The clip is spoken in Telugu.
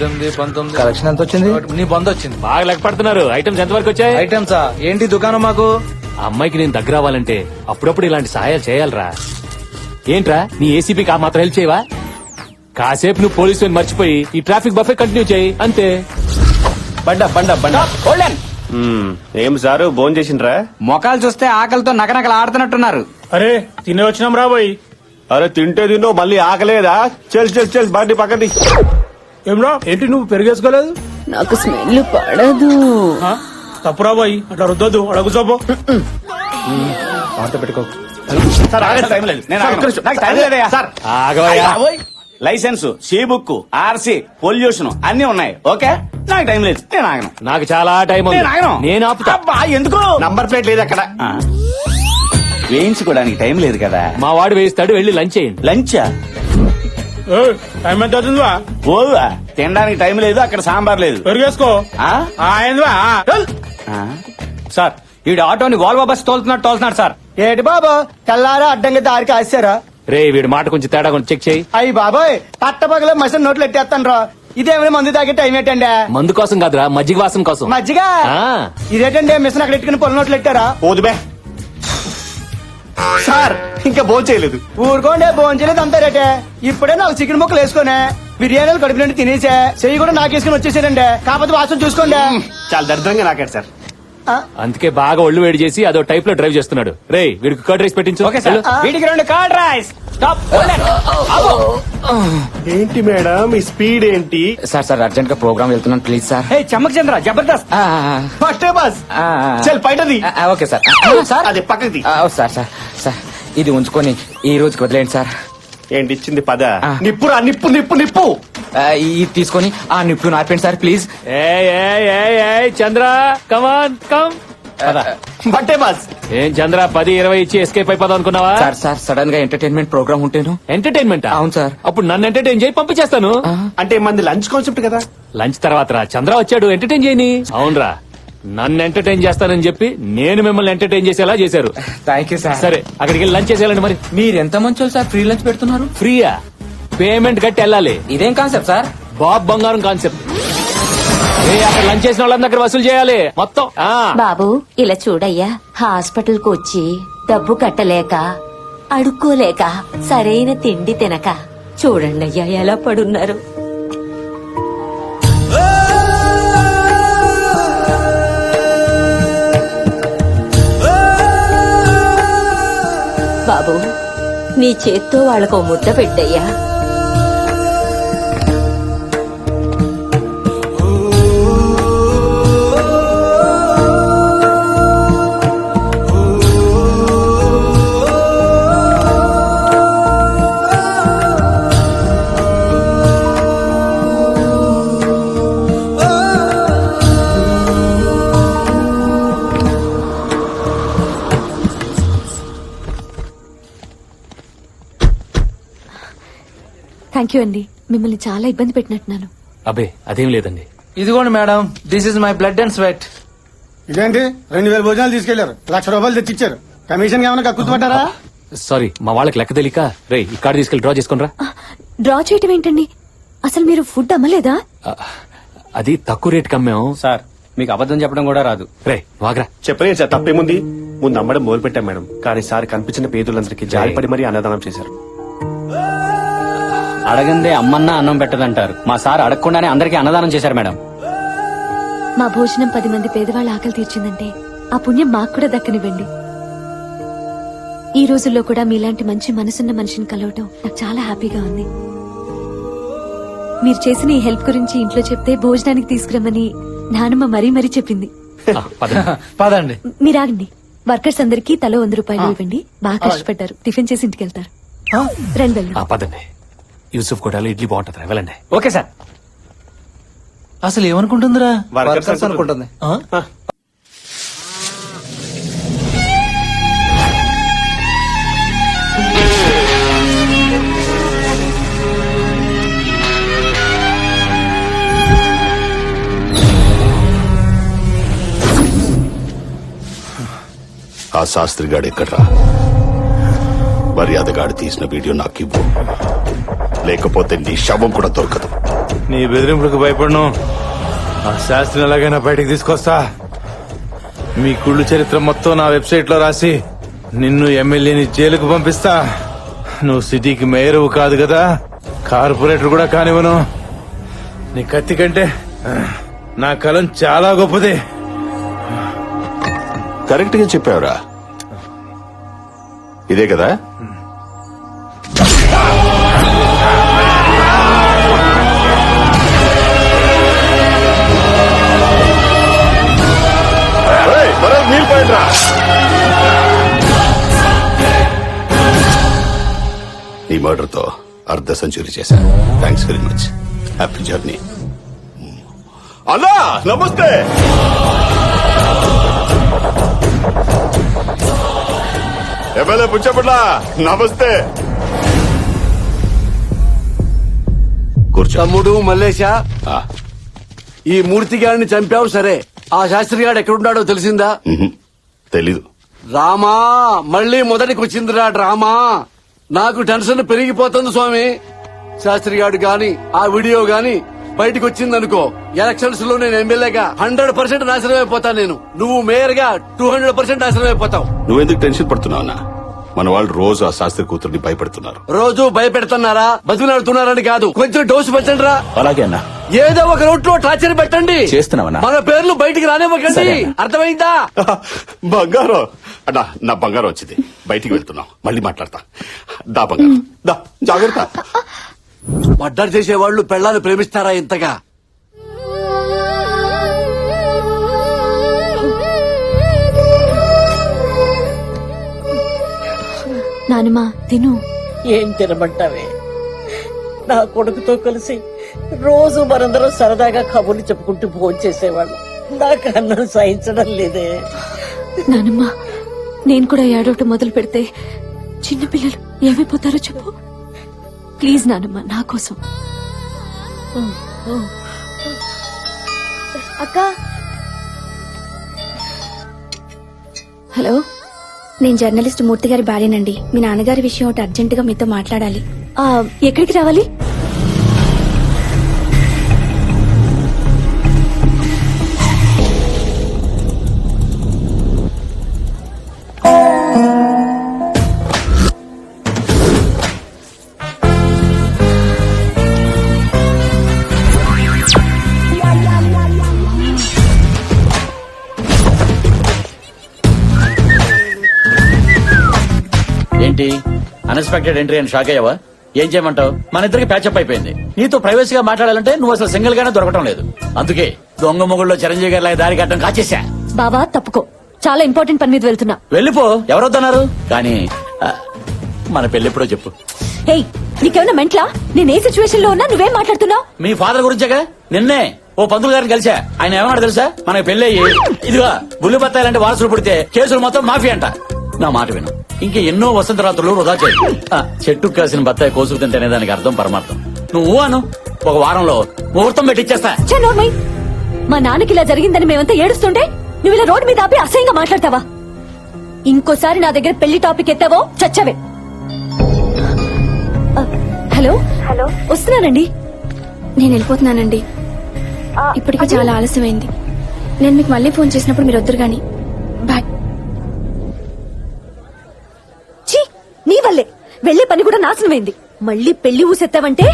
పద్దెనిమిది పంతొమ్మిది. కలెక్షన్ ఎంత వచ్చింది? నీ బంద్ వచ్చింది. బాగా లెక్క పడుతున్నారు. ఐటమ్స్ ఎంత వరకు వచ్చాయి? ఐటమ్సా ఏంటి దుకాణం మాకు? ఆ అమ్మాయికి నేను దగ్గర అవ్వాలంటే అప్పుడప్పుడు ఇలాంటి సహాయాలు చేయాలరా. ఏంట్రా? నీ ఏసీపీకి ఆ మాత్రం హెల్ప్ చేయవా? కాసేపు నువ్వు పోలీసు మర్చిపోయి ఈ ట్రాఫిక్ బఫే కంటిన్యూ చేయి. అంతే. బండ బండ బండ. ఏం సారు భోజనం చేసిండ్రా? మొఖాలు చూస్తే ఆకలితో నకనకలు ఆడుతున్నట్టున్నారు. అరే తినే వచ్చినాం రాబోయ్ అరే తింటే తిన్నో మళ్ళీ ఆకలేదా? చెల్ చెల్ చెల్ బండి పక్కది ఏమ్రా? ఏంటి నువ్వు పెరిగేసుకోలేదు? నాకు స్మెల్ పడదు. ఆ? తప్పు రాబోయ్ అట్లా రుద్దొద్దు. అడుగు చూపు. సార్ ఆగండి, టైం లేదు. నేను ఆగను. నాకు టైం లేదయ్యా. సార్. ఆగవయ్యా ఓయ్. Licence C book RC pollution అన్ని ఉన్నాయి. ఓకే? నాకు టైం లేదు. నేను ఆగను. నాకు చాలా టైం ఉంది. నేను ఆగను. నేను ఆపుతా. అబ్బా, ఎందుకు? నంబర్ ప్లేట్ లేదు అక్కడ. ఆ. వేయించుకోవడానికి టైం లేదు కదా. మా వాడు వేయిస్తాడు వెళ్ళి లంచ్ చేయండి. లంచా? టైం ఎంత అవుతుందివా? ఓవా తినడానికి టైం లేదు అక్కడ సాంబార్ లేదు. పెరిగేసుకో. ఆ? ఆ, ఏందివా ఆ, చల్. ఆ? సార్ ఈ ఆటోని వాల్వో బస్ తోలుతున్నట్టు తోలుతున్నాడు సార్. ఏటి బాబా తెల్లారా అడ్డంగా దారి కాశారా రే వీడి మాట కొంచెం తేడా కొంచెం చెక్ చేయి. అయ్యి బాబాయ్ పట్టపగల మసిన నోట్లు ఎట్టేస్తాను రా. ఇదేమైనా మందు తాగే టైం ఏంటండి? మందు కోసం కాదురా మజ్జిగ వాసన కోసం. మజ్జిగ? ఆ. ఇదేటండి మిషన్ అక్కడ ఎట్టుకుని పొల నోట్లు ఎట్టారా? పోదు బే సార్ ఇంకా భోజనం చేయలేదు. ఊరుకోండి భోంచలేదు అంతా రేటే. ఇప్పుడే నాకు చికెన్ ముక్కలు వేసుకునే బిర్యానీలు కడుపు నుండి తినేసే చెయ్యి కూడా నాకేసుకుని వచ్చేసానండి కాకపోతే వాసన చూసుకోండి. చాలా దరిద్రంగా నాకాడు సార్. అందుకే బాగా ఒళ్ళు వేడి చేసి అదో టైప్లో డ్రైవ్ చేస్తున్నాడు. రే వీడికి కర్డ్ రైస్ పెట్టించు. Okay sir. వీడికి రెండు కార్డ్ రైస్ స్టాప్ ఏంటి మేడం ఈ స్పీడ్ ఏంటి? సార్ సార్ అర్జెంట్గా ప్రోగ్రామ్ వెళ్తున్నాను please sir. Hey Chammak Chandra Jabardasth. First bus. చల్ ఆ, ఓకే సార్. సార్? అది పక్కది ఆ, సార్ సార్ సార్. ఇది ఉంచుకొని ఈ రోజుకి వదిలేండి సార్. ఏంటి ఇచ్చింది పద? ఆ. నిప్పురా నిప్పు నిప్పు నిప్పు! ఆ, ఇది తీసుకొని ఆ నిప్పు నార్పండి సార్ ప్లీజ్. ఏయ్, ఏయ్, ఏయ్, ఏయ్, చంద్ర కమాన్ కమ్ బట్టే బస్. ఏం చంద్ర పది ఇరవై ఇచ్చి ఎస్కేప్ అయిపోదాం అనుకున్నావా? సార్ సార్ సడన్గా ఎంటర్టైన్మెంట్ ప్రోగ్రామ్ ఉంటేను. ఎంటర్టైన్మెంట్ అవును సార్. అప్పుడు నన్ను ఎంటర్టైన్ చేయి పంపించేస్తాను. ఆ, అంటే మంది లంచ్ కాన్సెప్ట్ కదా? లంచ్ తర్వాత రా. చంద్ర వచ్చాడు ఎంటర్టైన్ చేయని. అవునరా. నన్ను ఎంటర్టైన్ చేస్తానని చెప్పి నేను మిమ్మల్ని ఎంటర్టైన్ చేసేలా చేశారు. థ్యాంక్ యూ సార్ సరే అక్కడికి వెళ్ళి లంచ్ చేసేయాలండి మరి. మీరు ఎంత మంచోళ్ళు సార్? ఫ్రీ లంచ్ పెడుతున్నారు? ఫ్రీయా? పేమెంట్ కట్టి వెళ్ళాలి. ఇదేం కాన్సెప్ట్ సార్? బాబ్ బంగారం కాన్సెప్ట్. ఏ అక్కడ లంచ్ చేసిన వాళ్ళ దగ్గర వసూలు చేయాలి. మొత్తం. ఆ. బాబు ఇలా చూడయ్యా. హాస్పిటల్కు వచ్చి డబ్బు కట్టలేక అడుక్కోలేక సరైన తిండి తినక. చూడండి అయ్యా ఎలా పడున్నారు. బాబు నీ చేత్తో వాళ్ళకు ముద్ద పెట్టయ్యా. థ్యాంక్ యూ అండి మిమ్మల్ని చాలా ఇబ్బంది పెట్టినట్టున్నాను. అబే అదేం లేదండి. ఇదిగోండి madam. This is my blood and sweat ఇదేంటి? రెండు వేల భోజనాలు తీసుకెళ్ళారు. లక్ష రూపాయలు తెచ్చిచ్చారు. కమిషన్ ఏమైనా కక్కుతుపట్టారా సారీ మా వాళ్ళకి లెక్క తెలియక రే ఈ కార్డు తీసుకెళ్ళి డ్రా చేసుకుని రా డ్రా చేయటం ఏంటండి? అసలు మీరు ఫుడ్ అమ్మలేదా? అది తక్కువ రేట్ కమ్మాం సార్ మీకు అబద్ధం చెప్పడం కూడా రాదు. రే వాగ్రా. చెప్పలేదు సార్ తప్పేముంది? ముందు అమ్మడం మొదలు పెట్టాం మేడం. కానీ సార్ కనిపించిన పేదలందరికీ జాలిపడి మరీ అన్నదానం చేశారు. అడగందే అమ్మన్నా అన్నం పెట్టదంటారు. మా సార్ అడగకుండానే అందరికీ అన్నదానం చేశారు మేడం. మా భోజనం పది మంది పేదవాళ్ళ ఆకలి తీర్చిందంటే ఆ పుణ్యం మాకు కూడా దక్కనివ్వండి. ఈ రోజుల్లో కూడా మీలాంటి మంచి మనసున్న మనిషిని కలవటం నాకు చాలా హ్యాపీగా ఉంది. మీరు చేసిన ఈ హెల్ప్ గురించి ఇంట్లో చెప్తే భోజనానికి తీసుకురమ్మని నానమ్మ మరీ మరీ చెప్పింది. ఆ, పదండి. పదండి. మీరు ఆగండి. వర్కర్స్ అందరికీ తలో వంద రూపాయలు ఇవ్వండి. బాగా కష్టపడ్డారు. టిఫిన్ చేసి ఇంటికి వెళ్తారు. రండి పదండి. యూసుఫ్ కూడా ఇడ్లీ బాగుంటుంది వెళ్ళండి. Okay sir. అసలు ఏమనుకుంటుందిరా వర్కర్స్ అనుకుంటుంది. ఆ? ఆ శాస్త్రిగాడు ఎక్కడ్రా? మర్యాదగాడు తీసిన వీడియో నాకు ఇవ్వు. లేకపోతే నీ శవం కూడా దొరకదు. నీ బెదిరింపులకు భయపడను. ఆ శాస్త్రిని ఎలాగైనా బయటకు తీసుకొస్తా. మీ కుళ్ళు చరిత్ర మొత్తం నా వెబ్సైట్లో రాసి నిన్ను ఎమ్మెల్యేని జైలుకు పంపిస్తా. నువ్వు సిటీకి మేయరు కాదు కదా కార్పొరేటర్ కూడా కానివ్వను. నీ కత్తి కంటే నా కలం చాలా గొప్పది. కరెక్ట్గా చెప్పావురా. ఇదే కదా? ఈ మర్డర్తో అర్ధ సెంచురీ చేశాను. Thanks very much happy journey అన్నా నమస్తే! ఎమ్మెల్యే పుచ్చపట్ల నమస్తే! కూర్చో. తమ్ముడు మల్లేశ. ఆ, ఈ మూర్తి గారిని చంపావు సరే. ఆ శాస్త్రి గారు ఎక్కడున్నాడో తెలిసిందా? మ్హూ, తెలీదు. రామా మళ్ళీ మొదటికి వచ్చిందిరా డ్రామా. నాకు టెన్షన్ పెరిగిపోతుంది స్వామి. శాస్త్రి గారు గాని ఆ వీడియో గాని బయటకు వచ్చిందనుకో ఎలక్షన్స్లో నేను ఎమ్మెల్యేగా హండ్రెడ్ పర్సెంట్ నాశనం అయిపోతాను నేను. నువ్వు మేయర్గా టూ హండ్రెడ్ పర్సెంట్ నాశనం అయిపోతావు నువ్వెందుకు టెన్షన్ పడుతున్నావు అన్నా? మన వాళ్ళు రోజు ఆ శాస్త్రి కూతుర్ని భయపెడుతున్నారు. రోజు భయపెడుతున్నారా? బతులాడుతున్నారని కాదు. కొంచెం డోసు పెట్టండి రా అలాగే అన్నా. ఏదో ఒక రూట్లో టార్చర్ పెట్టండి. చేస్తున్నామన్నా. మన పేర్లు బయటికి రానివ్వకండి. అర్థమైందా? బంగారం. అన్నా నా బంగారం వచ్చింది. బయటికి వెళ్తున్నాం. మళ్ళీ మాట్లాడతా. దా బంగారం. దా జాగ్రత్త. మర్డర్ చేసేవాళ్ళు పెళ్ళాన్ని ప్రేమిస్తారా ఇంతగా? నానమ్మా తిను. ఏం తినమంటావే? నా కొడుకుతో కలిసి రోజు మనందరం సరదాగా కబుర్లు చెప్పుకుంటూ భోజనం చేసేవాళ్ళం. నాకు అన్నం సహించడం లేదే. నానమ్మా నేను కూడా ఏడవటం మొదలు పెడితే చిన్నపిల్లలు ఏమైపోతారో చెప్పు. ప్లీజ్ నానమ్మ నా కోసం. అక్క. హలో? నేను జర్నలిస్ట్ మూర్తి గారి భార్యనండి. మీ నాన్నగారి విషయం ఒకటి అర్జెంట్గా మీతో మాట్లాడాలి. ఎక్కడికి రావాలి? అన్ఎక్స్పెక్టెడ్ ఎంట్రీ అని షాక్ అయ్యావా? ఏం చేయమంటావు? మన ఇద్దరికి ప్యాచప్ అయిపోయింది. నీతో ప్రైవసీగా మాట్లాడాలంటే నువ్వు అసలు సింగిల్ గానే దొరకటం లేదు. అందుకే దొంగ మొగుల్లో చిరంజీవి గారి దారి కట్టడం కాచేశా. బావా తప్పుకో. చాలా ఇంపార్టెంట్ పని మీద వెళ్తున్నా. వెళ్ళిపో ఎవరొద్దన్నారు? కానీ ఆ, మన పెళ్ళెప్పుడో చెప్పు. హేయ్ నీకేమైనా మెంట్లా? నేను ఏ సిచ్యువేషన్లో ఉన్నా నువ్వేం మాట్లాడుతున్నావు? మీ ఫాదర్ గురించేగా? నిన్నే ఓ పంతులు గారిని కలిసా ఆయన ఏమన్నాడు తెలుసా? మనకి పెళ్ళయ్యి ఇదిగా బుల్లి బత్తాయిలంటే వారసులు పుడితే కేసులు మొత్తం మాఫీ అంట. నా మాట విను. ఇంక ఎన్నో వసంత రాత్రులు వృధా చేయి. ఆ, చెట్టుకు కాసిన బత్తాయి కోసుకు తింటేనే దానికి అర్థం పరమార్థం. నువ్వు అను. ఒక వారంలో ముహూర్తం పెట్టి ఇచ్చేస్తా. ఛే, నోర్మయ్. మా నాన్నకి ఇలా జరిగిందని మేమంతా ఏడుస్తుంటే నువ్వు ఇలా రోడ్డు మీద ఆపి అసహ్యంగా మాట్లాడతావా? ఇంకోసారి నా దగ్గర పెళ్ళి టాపిక్ ఎత్తావో చచ్చవే. హలో? హలో. వస్తున్నానండి. నేను వెళ్ళిపోతున్నానండి. ఇప్పటికే చాలా ఆలస్యమైంది. నేను మీకు మళ్ళీ ఫోన్ చేసినప్పుడు మీరు వద్దరు గాని. నీ వల్లే. వెళ్ళే పని కూడా నాశనమైంది. మళ్ళీ పెళ్ళి ఊసెత్తావంటే?